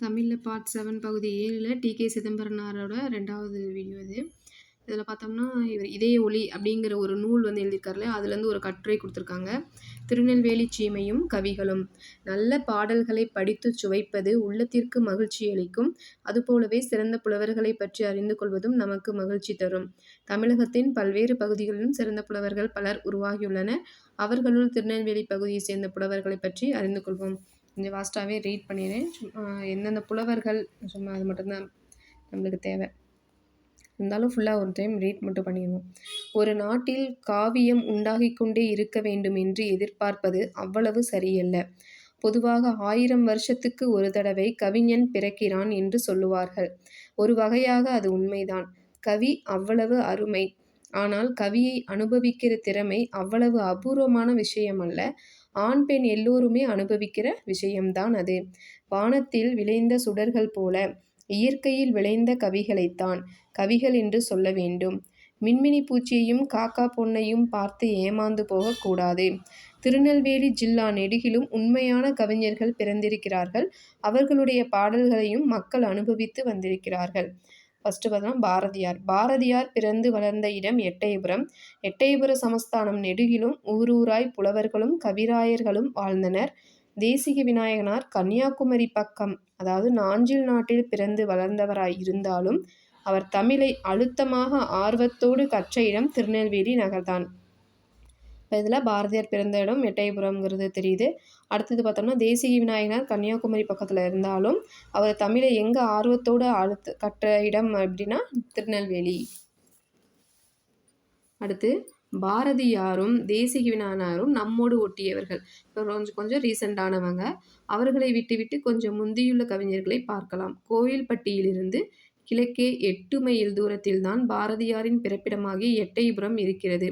தமிழில் part seven பகுதி ஏழில் டி கே சிதம்பரனாரோட ரெண்டாவது வீடியோ இது. இதில் பார்த்தோம்னா இவர் இதய ஒளி அப்படிங்கிற ஒரு நூல் வந்து எழுதியிருக்காருல அதுலேருந்து ஒரு கட்டுரை கொடுத்துருக்காங்க. திருநெல்வேலி சீமையும் கவிகளும். நல்ல பாடல்களை படித்து சுவைப்பது உள்ளத்திற்கு மகிழ்ச்சி அளிக்கும். அதுபோலவே சிறந்த புலவர்களை பற்றி அறிந்து கொள்வதும் நமக்கு மகிழ்ச்சி தரும். தமிழகத்தின் பல்வேறு பகுதிகளிலும் சிறந்த புலவர்கள் பலர் உருவாகியுள்ளனர். அவர்களுள் திருநெல்வேலி பகுதியை சேர்ந்த புலவர்களை பற்றி அறிந்து கொள்வோம். கொஞ்சம் வாஸ்ட்டாகவே ரீட் பண்ணிடுறேன். எந்தெந்த புலவர்கள் சும்மா அது மட்டும்தான் நம்மளுக்கு தேவை. இருந்தாலும் ஃபுல்லாக ஒரு டைம் ரீட் மட்டும் பண்ணிடுவோம் ஒரு நாட்டில் காவியம் உண்டாகி கொண்டே இருக்க வேண்டும் என்று எதிர்பார்ப்பது அவ்வளவு சரியல்ல. பொதுவாக ஆயிரம் வருஷத்துக்கு ஒரு தடவை கவிஞன் பிறக்கிறான் என்று சொல்லுவார்கள். ஒரு வகையாக அது உண்மைதான். கவி அவ்வளவு அருமை. ஆனால் கவியை அனுபவிக்கிற திறமை அவ்வளவு அபூர்வமான விஷயம் அல்ல ஆண் பெண் எல்லோருமே அனுபவிக்கிற விஷயம்தான் அது. வானத்தில் விளைந்த சுடர்கள் போல இயற்கையில் விளைந்த கவிகளைத்தான் கவிகள் என்று சொல்ல வேண்டும். மின்மினி பூச்சியையும் காக்கா பொன்னையும் பார்த்து ஏமாந்து போகக்கூடாது திருநெல்வேலி ஜில்லா நெடுகிலும் உண்மையான கவிஞர்கள் பிறந்திருக்கிறார்கள். அவர்களுடைய பாடல்களையும் மக்கள் அனுபவித்து வந்திருக்கிறார்கள். ஃபஸ்ட்டு பார்த்தோம்னா பாரதியார். பாரதியார் பிறந்து வளர்ந்த இடம் எட்டயபுரம். எட்டயபுர சமஸ்தானம் நெடுகிலும் ஊரூராய் புலவர்களும் கவிராயர்களும் வாழ்ந்தனர். தேசிக விநாயகனார் கன்னியாகுமரி பக்கம் அதாவது நாஞ்சில் நாட்டில் பிறந்து வளர்ந்தவராய் இருந்தாலும் அவர் தமிழை அழுத்தமாக ஆர்வத்தோடு கற்ற இடம் திருநெல்வேலி நகர்தான். இப்போ இதில் பாரதியார் பிறந்த இடம் எட்டயபுரம்ங்கிறது தெரியுது. அடுத்தது பார்த்தோம்னா தேசிக விநாயகர் கன்னியாகுமரி பக்கத்தில் இருந்தாலும் அவர் தமிழை எங்கே ஆர்வத்தோடு அழுத்து கற்ற இடம் அப்படின்னா திருநெல்வேலி. அடுத்து பாரதியாரும் தேசிக விநாயகரும் நம்மோடு ஒட்டியவர்கள். இப்போ கொஞ்சம் கொஞ்சம் ரீசெண்டானவங்க அவர்களை விட்டுவிட்டு கொஞ்சம் முந்தியுள்ள கவிஞர்களை பார்க்கலாம். கோயில்பட்டியிலிருந்து கிழக்கே எட்டு மைல் தூரத்தில்தான் பாரதியாரின் பிறப்பிடமாகிய எட்டயபுரம் இருக்கிறது.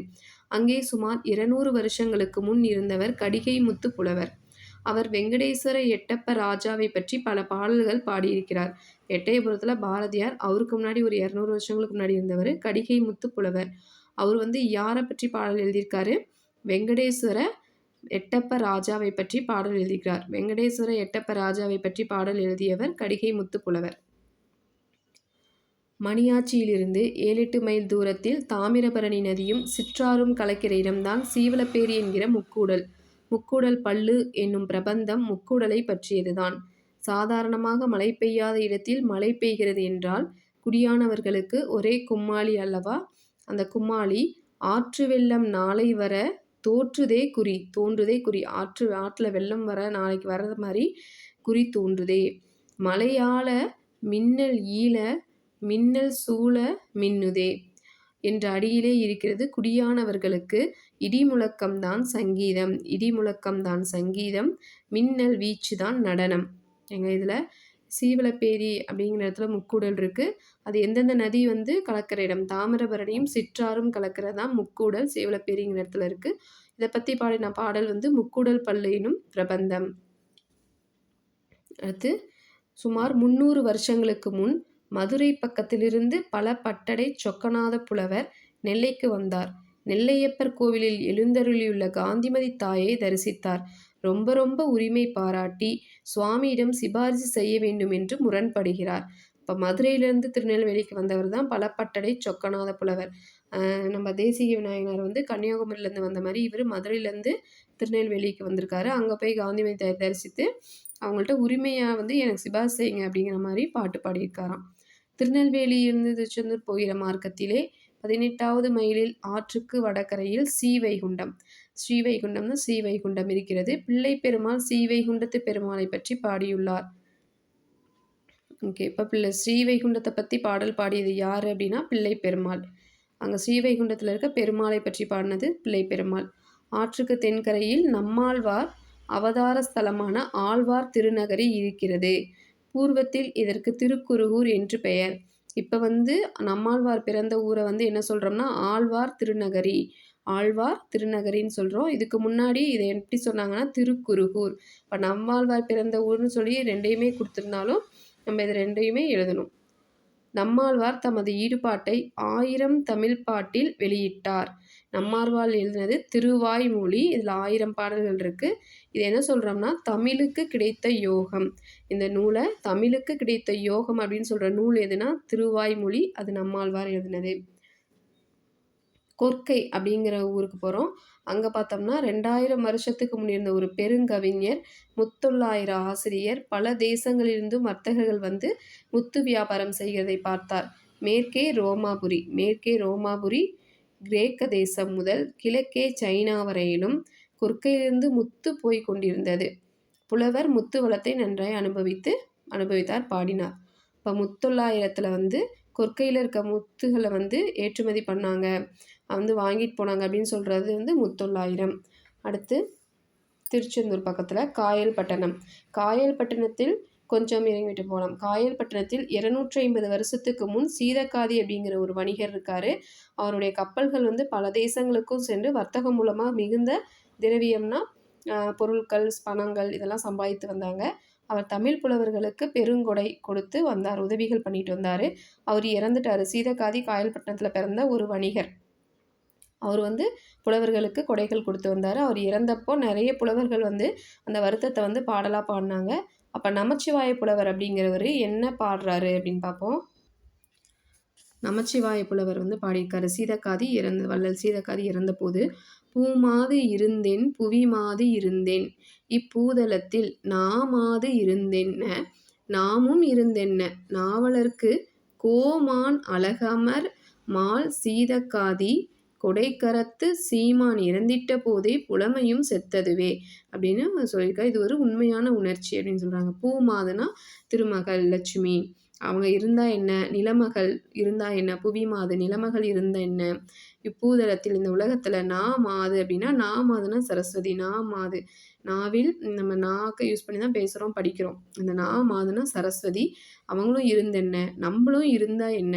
அங்கே சுமார் இருநூறு வருஷங்களுக்கு முன் இருந்தவர் கடிகை முத்து புலவர் அவர் வெங்கடேஸ்வர எட்டப்ப ராஜாவை பற்றி பல பாடல்கள் பாடியிருக்கிறார். எட்டயபுரத்தில் பாரதியார் அவருக்கு முன்னாடி ஒரு இரநூறு வருஷங்களுக்கு முன்னாடி இருந்தவர் கடிகை முத்து புலவர் அவர் வந்து யாரை பற்றி பாடல் எழுதியிருக்காரு? வெங்கடேஸ்வர எட்டப்ப ராஜாவை பற்றி பாடல் எழுதியிருக்கிறார். வெங்கடேஸ்வர எட்டப்ப ராஜாவை பற்றி பாடல் எழுதியவர் கடிகை முத்து புலவர் மணியாச்சியிலிருந்து ஏழெட்டு மைல் தூரத்தில் தாமிரபரணி நதியும் சிற்றாறும் கலக்கிற இடம்தான் சீவலப்பேரி என்கிற முக்கூடல். முக்கூடல் பல்லு என்னும் பிரபந்தம் முக்கூடலை பற்றியதுதான். சாதாரணமாக மழை பெய்யாத இடத்தில் மழை பெய்கிறது என்றால் குடியானவர்களுக்கு ஒரே கும்மாளி அல்லவா? அந்த கும்மாளி ஆற்று வெள்ளம் நாளை வர தோற்றுதே குறி தோன்றுதே குறி. ஆற்று ஆற்றில் வெள்ளம் வர நாளைக்கு வர்றது மாதிரி குறி தோன்றுதே. மழையால மின்னல் ஈழ மின்னல் சூழ மின்னுதே என்ற அடியிலே இருக்கிறது. குடியானவர்களுக்கு இடி முழக்கம்தான் சங்கீதம். இடி முழக்கம்தான் சங்கீதம். மின்னல் வீச்சு தான் நடனம். எங்கள் இதில் சீவலப்பேரி அப்படிங்கிற இடத்துல முக்கூடல் இருக்குது அது எந்தெந்த நதி வந்து கலக்கிற இடம்? தாமிரபரணியும் சிற்றாரும் கலக்கிறது தான் முக்கூடல் சீவலப்பேரிங்கிற இடத்துல இருக்குது இதை பற்றி பாடின பாடல் வந்து முக்கூடல் பள்ளியினும் பிரபந்தம். அடுத்து சுமார் முந்நூறு வருஷங்களுக்கு முன் மதுரை பக்கத்திலிருந்து பல பட்டடை சொக்கநாத புலவர் நெல்லைக்கு வந்தார். நெல்லையப்பர் கோவிலில் எழுந்தருளியுள்ள காந்திமதி தாயை தரிசித்தார். ரொம்ப ரொம்ப உரிமை பாராட்டி சுவாமியிடம் சிபாரிசு செய்ய வேண்டும் என்று முரண்படுகிறார். இப்போ மதுரையிலேருந்து திருநெல்வேலிக்கு வந்தவர் தான் பலப்பட்டடை சொக்கநாத புலவர். நம்ம தேசிய விநாயகர் வந்து கன்னியாகுமரியிலேருந்து வந்த மாதிரி இவர் மதுரையிலேருந்து திருநெல்வேலிக்கு வந்திருக்காரு. அங்கே போய் காந்திமதி தரிசித்து அவங்கள்ட்ட உரிமையாக வந்து எனக்கு சிபாரிசு செய்யுங்க அப்படிங்கிற மாதிரி பாட்டு பாடியிருக்காராம். திருநெல்வேலியிலிருந்து திருச்செந்தூர் போகிற மார்க்கத்திலே பதினெட்டாவது மைலில் ஆற்றுக்கு வடகரையில் ஸ்ரீவைகுண்டம் ஸ்ரீவைகுண்டம்னு ஸ்ரீவைகுண்டம் இருக்கிறது. பிள்ளை பெருமாள் ஸ்ரீவைகுண்டத்து பெருமாளை பற்றி பாடியுள்ளார். ஓகே இப்போ பிள்ளை ஸ்ரீவைகுண்டத்தை பற்றி பாடல் பாடியது யார் அப்படின்னா பிள்ளை பெருமாள். அங்கே ஸ்ரீவைகுண்டத்தில் இருக்க பெருமாளை பற்றி பாடினது பிள்ளை பெருமாள். ஆற்றுக்கு தென்கரையில் நம்மாழ்வார் அவதார ஸ்தலமான ஆழ்வார் திருநகரி இருக்கிறது. பூர்வத்தில் இதற்கு திருக்குருகூர் என்று பெயர். இப்போ வந்து நம்மாழ்வார் பிறந்த ஊரை வந்து என்ன சொல்கிறோம்னா ஆழ்வார் திருநகரி. ஆழ்வார் திருநகரின்னு சொல்கிறோம் இதுக்கு முன்னாடி இதை எப்படி சொன்னாங்கன்னா திருக்குருகூர். இப்போ நம்மாழ்வார் பிறந்த ஊர்னு சொல்லி ரெண்டையுமே கொடுத்துருந்தாலும் நம்ம இது ரெண்டையுமே எழுதணும். நம்மாழ்வார் தமது ஈடுபாட்டை ஆயிரம் தமிழ் பாட்டில் வெளியிட்டார். நம்மாழ்வார் எழுதினது திருவாய்மொழி. இதில் ஆயிரம் பாடல்கள் இருக்குது இது என்ன சொல்கிறோம்னா தமிழுக்கு கிடைத்த யோகம். இந்த நூலை தமிழுக்கு கிடைத்த யோகம் அப்படின்னு சொல்கிற நூல் எதுனா திருவாய்மொழி. அது நம்மாழ்வார் எழுதினது. கொர்க்கை அப்படிங்கிற ஊருக்கு போகிறோம் அங்கே பார்த்தோம்னா ரெண்டாயிரம் வருஷத்துக்கு முன்னிருந்த ஒரு பெருங்கவிஞர் முத்தொள்ளாயிரம் ஆசிரியர் பல தேசங்களிலிருந்தும் வர்த்தகர்கள் வந்து முத்து வியாபாரம் செய்கிறதை பார்த்தார். மேற்கே ரோமாபுரி மேற்கே ரோமாபுரி கிரேக்க தேசம் முதல் கிழக்கே சைனா வரையிலும் கொற்கையிலிருந்து முத்து போய் கொண்டிருந்தது. புலவர் முத்து வளத்தை நன்றாய் அனுபவித்து அனுபவித்தார் பாடினார். இப்போ முத்தொள்ளாயிரத்தில் வந்து கொற்கையில் இருக்க முத்துகளை வந்து ஏற்றுமதி பண்ணாங்க. வந்து வாங்கிட்டு போனாங்க அப்படின்னு சொல்கிறது வந்து முத்தொள்ளாயிரம். அடுத்து திருச்செந்தூர் பக்கத்தில் காயல்பட்டணம். காயல்பட்டணத்தில் கொஞ்சம் இறங்கிவிட்டு போகலாம் காயல்பட்டினத்தில் இருநூற்றி ஐம்பது வருஷத்துக்கு முன் சீதக்காதி அப்படிங்கிற ஒரு வணிகர் இருக்கார். அவருடைய கப்பல்கள் வந்து பல தேசங்களுக்கும் சென்று வர்த்தகம் மூலமாக மிகுந்த திரவியம்னா பொருட்கள் பணங்கள் இதெல்லாம் சம்பாதித்து வந்தாங்க. அவர் தமிழ் புலவர்களுக்கு பெருங்கொடை கொடுத்து வந்தார் உதவிகள் பண்ணிட்டு வந்தார். அவர் இறந்துட்டார். சீதக்காதி காயல்பட்டினத்தில் பிறந்த ஒரு வணிகர். அவர் வந்து புலவர்களுக்கு கொடைகள் கொடுத்து வந்தார். அவர் இறந்தப்போ நிறைய புலவர்கள் வந்து அந்த வருத்தத்தை வந்து பாடலாக பாடினாங்க. அப்போ நமச்சிவாய புலவர் அப்படிங்கிறவர் என்ன பாடுறாரு அப்படின்னு பார்ப்போம். நமச்சிவாய புலவர் வந்து பாடியிருக்காரு. சீதக்காதி இறந்த வள்ளல் சீதக்காதி இறந்தபோது பூமாது இருந்தேன் புவி மாது இருந்தேன். இப்பூதலத்தில் நாமாது இருந்தென்ன நாமும் இருந்தென்ன. நாவலர்க்கு கோமான் அழகமர் மால் சீதக்காதி கொடைக்கரத்து சீமான் இறந்திட்ட போதே புலமையும் செத்ததுவே அப்படின்னு சொல்லியிருக்கா இது ஒரு உண்மையான உணர்ச்சி அப்படின்னு சொல்கிறாங்க பூமாதனா திருமகள் லட்சுமி. அவங்க இருந்தால் என்ன? நிலமகள் இருந்தால் என்ன? புவி மாது நிலமகள் இருந்தா என்ன? இப்பூதளத்தில் இந்த உலகத்தில் நா மாது அப்படின்னா நா மாதுன்னா சரஸ்வதி நா மாது. நாவில் நம்ம நாக்கை யூஸ் பண்ணி தான் பேசுகிறோம் படிக்கிறோம். அந்த நா மாதுன்னா சரஸ்வதி. அவங்களும் இருந்தென்ன? நம்மளும் இருந்தால் என்ன?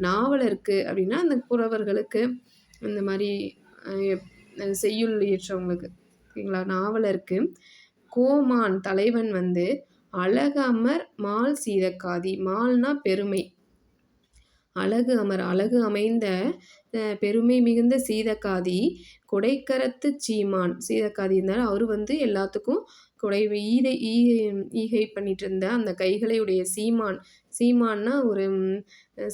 நாவலருக்கு அப்படின்னா அந்த புறவர்களுக்கு இந்த மாதிரி செய்யுள் இயற்றவங்களுக்கு. ஓகேங்களா? நாவலருக்கு. கோமான் தலைவன் வந்து அழகு அமர் மால் சீதக்காதி. மால்னா பெருமை. அழகு அமர் அழகு அமைந்த பெருமை மிகுந்த சீதக்காதி. கொடைக்கரத்து சீமான். சீதக்காதி இருந்தாலும் அவர் வந்து எல்லாத்துக்கும் குடைவை ஈதை ஈகை ஈகை பண்ணிட்டு இருந்த அந்த கைகளையுடைய சீமான் சீமான்னா ஒரு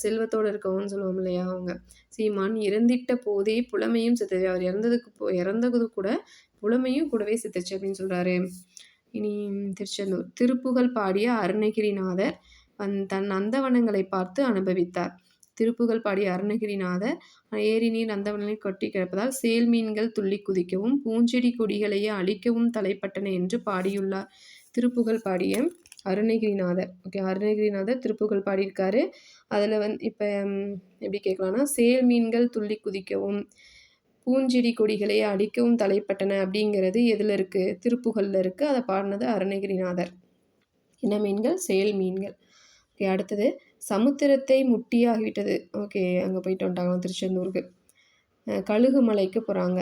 செல்வத்தோடு இருக்கவன்னு சொல்லுவோம் இல்லையா அவங்க. சீமான் இறந்திட்ட போதே புலமையும் செத்துச்சு அவர் இறந்ததுக்கு போ இறந்தது கூட புலமையும் கூடவே செத்துச்சு அப்படின்னு சொல்கிறாரு இனி திருச்செந்தூர். திருப்புகழ் பாடிய அருணகிரிநாதர் வந் தன் அந்தவனங்களை பார்த்து அனுபவித்தார். திருப்புகழ் பாடிய அருணகிரிநாதர் ஏரி நீர் அந்தவனில் கொட்டி கிடப்பதால் சேல் மீன்கள் துள்ளி குதிக்கவும் பூஞ்செடி கொடிகளையே அழிக்கவும் தலைப்பட்டன என்று பாடியுள்ளார் திருப்புகழ் பாடிய அருணகிரிநாதர் ஓகே அருணகிரிநாதர் திருப்புகழ் பாடியிருக்காரு. அதில் வந்து இப்போ எப்படி கேட்கலான்னா சேல் மீன்கள் துள்ளி குதிக்கவும் பூஞ்செடி கொடிகளை அடிக்கவும் தலைப்பட்டன அப்படிங்கிறது எதில் இருக்குது திருப்புகளில் இருக்குது அதை பாடினது அருணகிரிநாதர். என்ன மீன்கள்? செயல் மீன்கள். ஓகே அடுத்தது சமுத்திரத்தை முட்டியாகிவிட்டது. ஓகே அங்கே போயிட்டு வந்துட்டாங்க திருச்செந்தூருக்கு. கழுகு மலைக்கு போகிறாங்க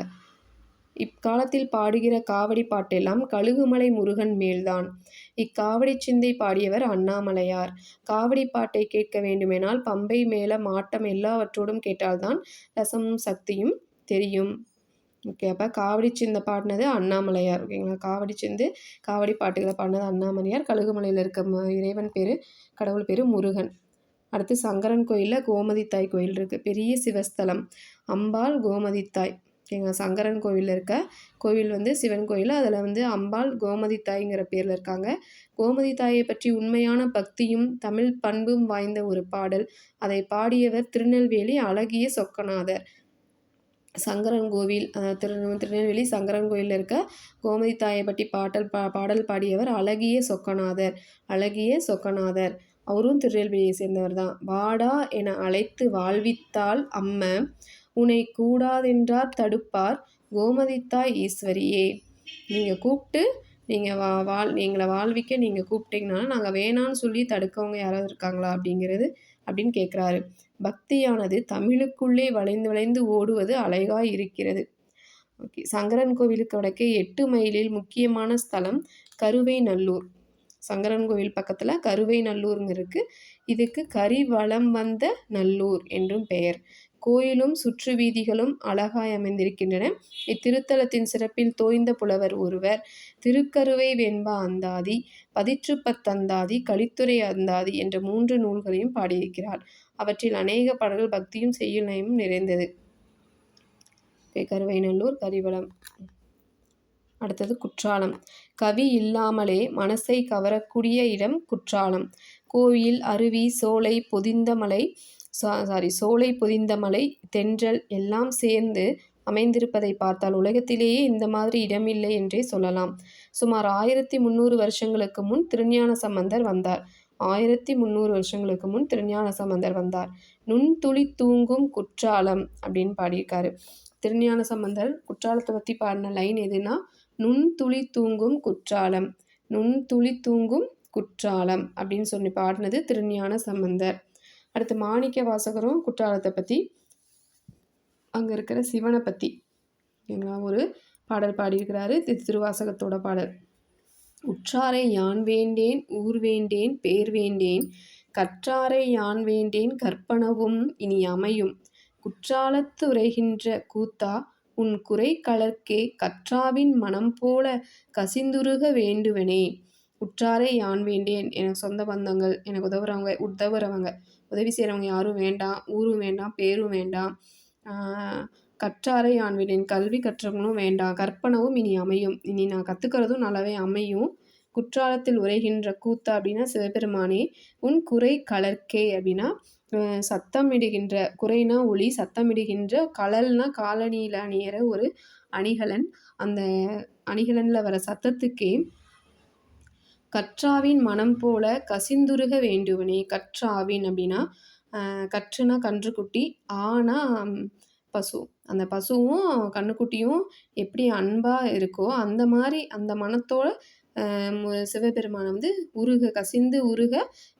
இக்காலத்தில் பாடுகிற காவடி பாட்டெல்லாம் கழுகுமலை முருகன் மேல்தான். இக்காவடி சிந்தை பாடியவர் அண்ணாமலையார். காவடி பாட்டை கேட்க வேண்டுமெனால் பம்பை மேல மாட்டம் எல்லாவற்றோடும் கேட்டால்தான் ரசமும் சக்தியும் தெரியும். ஓகே அப்போ காவடி சிந்தை பாடினது அண்ணாமலையார். ஓகேங்களா? காவடி சிந்து காவடி பாட்டுகளை பாடினது அண்ணாமலையார். கழுகுமலையில் இருக்க இறைவன் பேர் கடவுள் பேர் முருகன். அடுத்து சங்கரன் கோயிலில் கோமதி தாய் கோயில் இருக்குது பெரிய சிவஸ்தலம். அம்பாள் கோமதி தாய். எங்கள் சங்கரன் கோவிலில் இருக்க கோவில் வந்து சிவன் கோயில். அதில் வந்து அம்பாள் கோமதி தாய்ங்கிற பேரில் இருக்காங்க. கோமதி தாயை பற்றி உண்மையான பக்தியும் தமிழ் பண்பும் வாய்ந்த ஒரு பாடல். அதை பாடியவர் திருநெல்வேலி அழகிய சொக்கநாதர். சங்கரன் கோவில் திரு திருநெல்வேலி சங்கரன் கோயிலில் இருக்க கோமதி தாயை பற்றி பாட்டல் பா பாடல் பாடியவர் அழகிய சொக்கநாதர். அழகிய சொக்கநாதர். அவரும் திருநெல்வேலியை சேர்ந்தவர் தான் வாடா என அழைத்து வாழ்வித்தால் அம்ம உன்னை கூடாதென்றார் தடுப்பார் கோமதித்தாய் ஈஸ்வரியே. நீங்கள் கூப்பிட்டு நீங்கள் வா வாழ் எங்களை வாழ்விக்க நீங்கள் கூப்பிட்டீங்கன்னா நாங்கள் வேணான்னு சொல்லி தடுக்கவங்க யாராவது இருக்காங்களா? அப்படிங்கிறது அப்படின்னு கேட்குறாரு பக்தியானது தமிழுக்குள்ளே வளைந்து வளைந்து ஓடுவது அழகாய் இருக்கிறது. ஓகே சங்கரன் கோவிலுக்கு வடக்கே எட்டு மைலில் முக்கியமான ஸ்தலம் கருவை நல்லூர் சங்கரன் கோவில் பக்கத்தில் கருவை நல்லூருங்க இருக்குது இதுக்கு கரி வளம் வந்த நல்லூர் என்றும் பெயர். கோயிலும் சுற்று வீதிகளும் அழகாய் அமைந்திருக்கின்றன. இத்திருத்தலத்தின் சிறப்பில் தோய்ந்த புலவர் ஒருவர். திருக்கருவை வெண்பா அந்தாதி பதிற்றுப்பத்தந்தாதி கலித்துறை அந்தாதி என்ற மூன்று நூல்களையும் பாடியிருக்கிறார். அவற்றில் அநேக பாடல்கள் பக்தியும் செய்யுள் நயமும் நிறைந்தது. கருவைநல்லூர் கரிவளம் அடுத்தது குற்றாலம். கவி இல்லாமலே மனசை கவரக்கூடிய இடம் குற்றாலம். கோவில் அருவி சோலை பொதிந்த மலை சாரி சோலை பொதிந்த மலை தென்றல் எல்லாம் சேர்ந்து அமைந்திருப்பதை பார்த்தால் உலகத்திலேயே இந்த மாதிரி இடமில்லை என்றே சொல்லலாம். சுமார் ஆயிரத்தி முந்நூறு வருஷங்களுக்கு முன் திருஞான சம்பந்தர் வந்தார். ஆயிரத்தி முந்நூறு வருஷங்களுக்கு முன் திருஞான சம்பந்தர் வந்தார். நுண்துளி தூங்கும் குற்றாலம் அப்படின்னு பாடியிருக்காரு. திருஞான சம்பந்தர் குற்றாலத்தை பற்றி பாடின லைன் எதுனா நுண்துளி தூங்கும் குற்றாலம். நுண்துளி தூங்கும் குற்றாலம் அப்படின்னு சொல்லி பாடினது திருஞான சம்பந்தர். அடுத்து மாணிக்க வாசகரும் குற்றாலத்தை பற்றி அங்கே இருக்கிற சிவனை பற்றி ஓகேங்களா ஒரு பாடல் பாடியிருக்கிறாரு திருவாசகத்தோட பாடல். உற்றாரை யான் வேண்டேன் ஊர் வேண்டேன் பேர் வேண்டேன் கற்றாரை யான் வேண்டேன் கற்பனவும் இனி அமையும். குற்றாலத்து உரைகின்ற கூத்தா உன் குறை கலர்க்கே கற்றாவின் மனம் போல கசிந்துருக வேண்டுவனே. உற்றாரை யான் வேண்டேன்? எனக்கு சொந்த பந்தங்கள் எனக்கு உதவுறவங்க உதவுறவங்க. உதவி செய்கிறவங்க யாரும் வேண்டாம் ஊரும் வேண்டாம் பேரும் வேண்டாம். கற்றாரை யான் வேண்டேன்? கல்வி கற்றவங்களும் வேண்டாம். கற்பனவும் இனி அமையும். இனி நான் கற்றுக்கிறதும் நல்லாவே அமையும். குற்றாலத்தில் உரைகின்ற கூத்தா அப்படின்னா சிவபெருமானே உன் குறை கலர்க்கே அப்படின்னா சத்தமிடுகின்ற குறைனா ஒளி சத்தமிடுகின்ற கலல்னா காலணியில் அணியிற ஒரு அணிகலன். அந்த அணிகலனில் வர சத்தத்துக்கே கற்றாவின் மனம் போல கசிந்துருக வேண்டுவனே. கற்றாவின் அப்படின்னா கற்றுனா கன்றுக்குட்டி ஆனா பசு. அந்த பசுவும் கன்றுக்குட்டியும் எப்படி அன்பாக இருக்கோ அந்த மாதிரி அந்த மனத்தோட சிவபெருமானை வந்து உருக கசிந்து உருக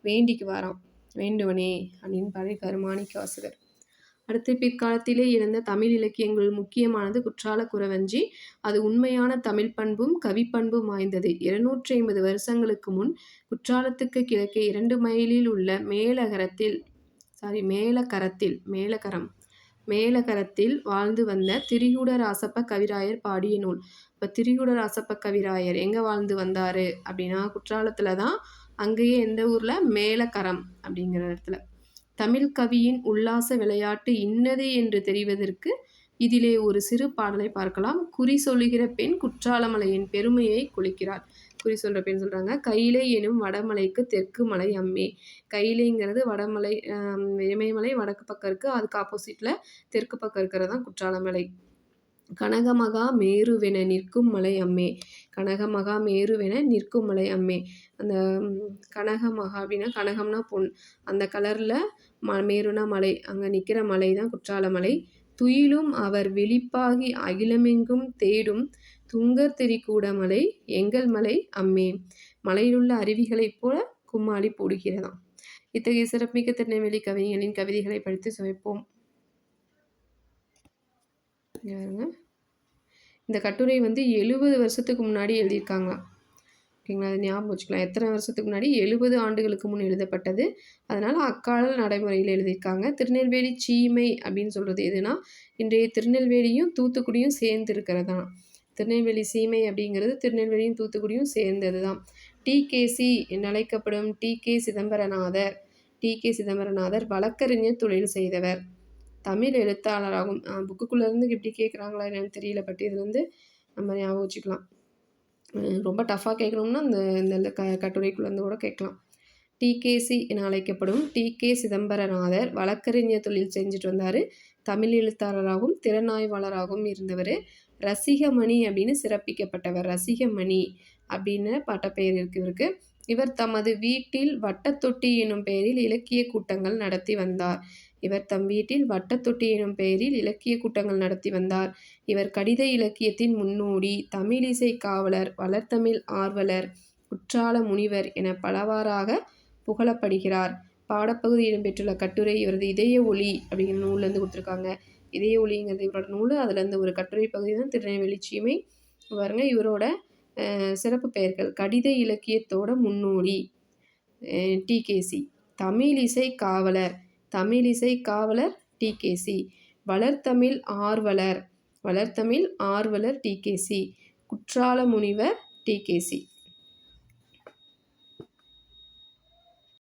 வேண்டிக்கு வரான் வேண்டுவனே அப்படின்னு பாடியிருக்காரு வாசகர் அடுத்து பிற்காலத்திலே இருந்த தமிழ் இலக்கியங்கள் முக்கியமானது குற்றால குறவஞ்சி. அது உண்மையான தமிழ் பண்பும் கவிப்பண்பும் வாய்ந்தது. இருநூற்றி ஐம்பது வருஷங்களுக்கு முன் குற்றாலத்துக்கு கிழக்கே இரண்டு மைலில் உள்ள மேலகரத்தில் சாரி மேலகரத்தில் மேலகரம் மேலகரத்தில் வாழ்ந்து வந்த திரிகுடராசப்ப கவிராயர் பாடிய நூல். இப்போ திரிகுடராசப்ப கவிராயர் எங்கே வாழ்ந்து வந்தார்? அப்படின்னா குற்றாலத்தில் தான் அங்கேயே எந்த ஊரில்? மேலக்கரம் அப்படிங்கிற இடத்துல. தமிழ் கவியின் உல்லாச விளையாட்டு இன்னது என்று தெரிவதற்கு இதிலே ஒரு சிறு பாடலை பார்க்கலாம். குறி சொல்லுகிற பெண் குற்றாலமலையின் பெருமையை குளிக்கிறார் குறி சொல்கிற பெண் சொல்கிறாங்க கைலை எனும் வடமலைக்கு தெற்கு மலை அம்மே. கைலைங்கிறது வடமலை இமயமலை வடக்கு பக்கம் இருக்குது அதுக்கு ஆப்போசிட்டில் தெற்கு பக்கம் இருக்கிறது தான் குற்றாலமலை. கனகமகா மேருவென நிற்கும் மலை அம்மே. கனகமகா மேருவென நிற்கும் மலை அம்மே. அந்த கனகமகா அப்படின்னா கனகம்னா பொன். அந்த கலரில் ம மேருனா மலை. அங்கே நிற்கிற மலை தான் குற்றால மலை. துயிலும் அவர் விழிப்பாகி அகிலமெங்கும் தேடும் துங்கர் கூட மலை எங்கள் மலை அம்மே. மலையிலுள்ள அருவிகளைப் போல கும்மாளி போடுகிறதாம். இத்தகைய சிறப்புமிக்க திருநெல்வேலி கவிஞர்களின் கவிதைகளை படித்து சுவைப்போம். இந்த கட்டுரை வந்து எழுபது வருஷத்துக்கு முன்னாடி எழுதியிருக்காங்களாம் ஓகேங்களா? அது ஞாபகம் வச்சுக்கலாம். எத்தனை வருஷத்துக்கு முன்னாடி? எழுபது ஆண்டுகளுக்கு முன் எழுதப்பட்டது. அதனால் அக்கால நடைமுறையில் எழுதியிருக்காங்க. திருநெல்வேலி சீமை அப்படின்னு சொல்கிறது எதுனா இன்றைய திருநெல்வேலியும் தூத்துக்குடியும் சேர்ந்து இருக்கிறதான் திருநெல்வேலி சீமை அப்படிங்கிறது திருநெல்வேலியும் தூத்துக்குடியும் சேர்ந்தது தான் டிகேசி என அழைக்கப்படும் T K Chidambaranathar. T K Chidambaranathar வழக்கறிஞர் தொழில் செய்தவர். தமிழ் எழுத்தாளராகும். புக்குக்குள்ளேருந்து இப்படி கேட்குறாங்களா என்னன்னு தெரியல பட் இது வந்து நம்ம ஞாபகம் வச்சுக்கலாம். ரொம்ப டஃப்பாக கேட்கணும்னா இந்த இந்த க கட்டுரைக்குள்ளேருந்து கூட கேட்கலாம் டிகேசி என அழைக்கப்படும் டி கே சிதம்பரநாதர் வழக்கறிஞர் தொழில் செஞ்சுட்டு வந்தார். தமிழ் எழுத்தாளராகவும் திறனாய்வாளராகவும் இருந்தவர். ரசிகமணி அப்படின்னு சிறப்பிக்கப்பட்டவர். ரசிகமணி அப்படின்னு பட்டப்பெயர் இருக்கு இவருக்கு. இவர் தமது வீட்டில் வட்டத்தொட்டி எனும் பெயரில் இலக்கிய கூட்டங்கள் நடத்தி வந்தார். இவர் தம் வீட்டில் வட்டத்தொட்டி எனும் பெயரில் இலக்கிய கூட்டங்கள் நடத்தி வந்தார். இவர் கடித இலக்கியத்தின் முன்னோடி தமிழிசை காவலர் வளர்த்தமிழ் ஆர்வலர் குற்றால முனிவர் என பலவாறாக புகழப்படுகிறார். பாடப்பகுதி இடம்பெற்றுள்ள கட்டுரை இவரது இதய ஒளி அப்படிங்கிற நூல்லேருந்து கொடுத்துருக்காங்க. இதய ஒளிங்கிறது இவரோட நூல். அதுலேருந்து ஒரு கட்டுரை பகுதி தான் திருநெல்வேலி சீமை. பாருங்க இவரோட சிறப்பு பெயர்கள். கடித இலக்கியத்தோட முன்னோடி டிகேசி தமிழிசை காவலர். தமிழிசை காவலர் டிகேசி வளர்தமிழ் ஆர்வலர் வளர்த்தமிழ் ஆர்வலர் டிகேசி குற்றால முனிவர் டிகேசி